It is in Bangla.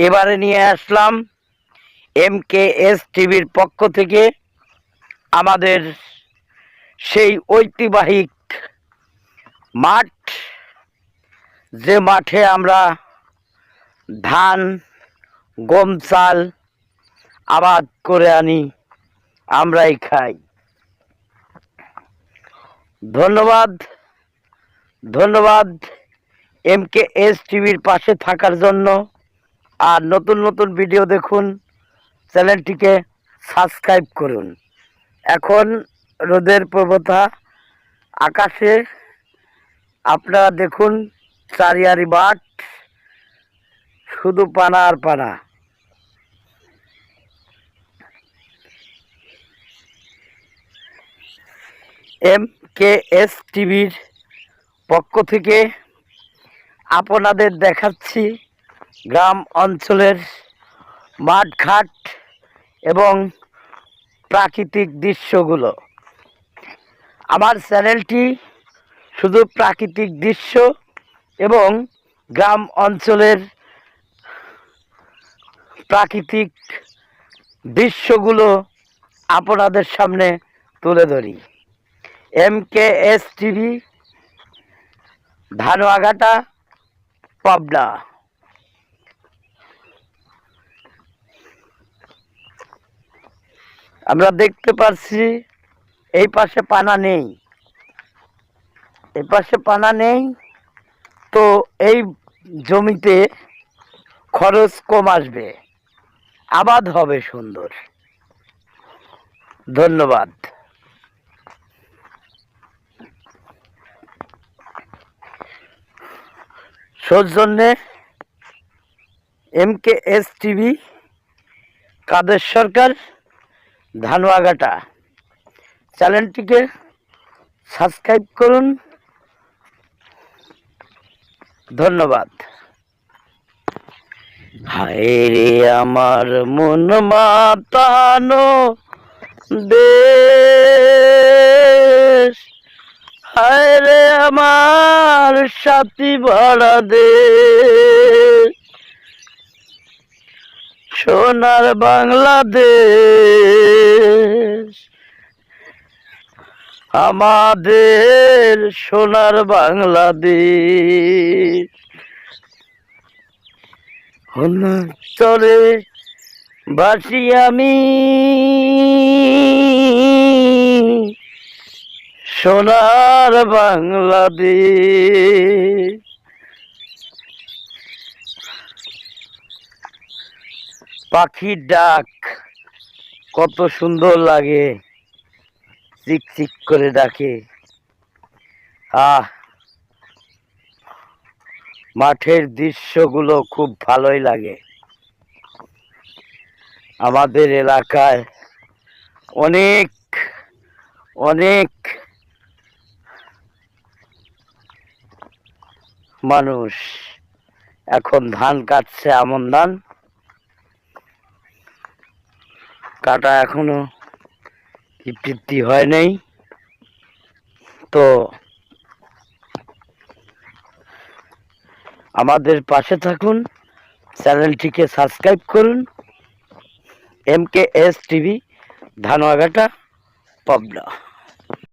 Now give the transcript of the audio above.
এবারে নিয়ে আসলাম এম কে এস টিভির পক্ষ থেকে আমাদের সেই ঐতিহাসিক মাঠ, যে মাঠে আমরা ধান, গম, চাল আবাদ করে আনি, আমরাই খাই। ধন্যবাদ ধন্যবাদ। এম কে এস টিভির পাশে থাকার জন্য। আর নতুন নতুন ভিডিও দেখুন, চ্যানেলটিকে সাবস্ক্রাইব করুন। এখন রোদের প্রবতা আকাশে আপনারা দেখুন চারিয়ারি বাট শুধু পানা আর পানা। এম কে এস টিভির পক্ষ থেকে আপনাদের দেখাচ্ছি গ্রাম অঞ্চলের মাঠঘাট এবং প্রাকৃতিক দৃশ্যগুলো। আমার চ্যানেলটি শুধু প্রাকৃতিক দৃশ্য এবং গ্রাম অঞ্চলের প্রাকৃতিক দৃশ্যগুলো আপনাদের সামনে তুলে ধরি। M K S TV Dhanuaghata Pabna আমরা দেখতে পাচ্ছি, এই পাশে পানা নেই। এই পাশে পানা নেই, তো এই জমিতে খরচ কম আসবে। আবাদ হবে সুন্দর। ধন্যবাদ। সৌজন্যে M K S TV, Kader Sarkar, Dhanuaghata. চ্যানেলটিকে সাবস্ক্রাইব করুন। ধন্যবাদ। হায় রে আমার মন মাতানো দেশ। হায় রে আমার সাথী ভরা দেশ সোনার বাংলাদেশ আমাদের সোনার বাংলাদেশ। চলে বাসি আমি। সোনার বাংলাদেশ। পাখির ডাক কত সুন্দর লাগে, চিক চিক করে ডাকে। আহ, মাঠের দৃশ্যগুলো খুব ভালোই লাগে। আমাদের এলাকায় অনেক অনেক মানুষ। এখন ধান কাটছে, আমন ধান। কাটা এখনও বৃদ্ধি হয় নাই। তো আমাদের পাশে থাকুন, চ্যানেলটিকে সাবস্ক্রাইব করুন। M K S TV, Dhanuaghata, Pabna.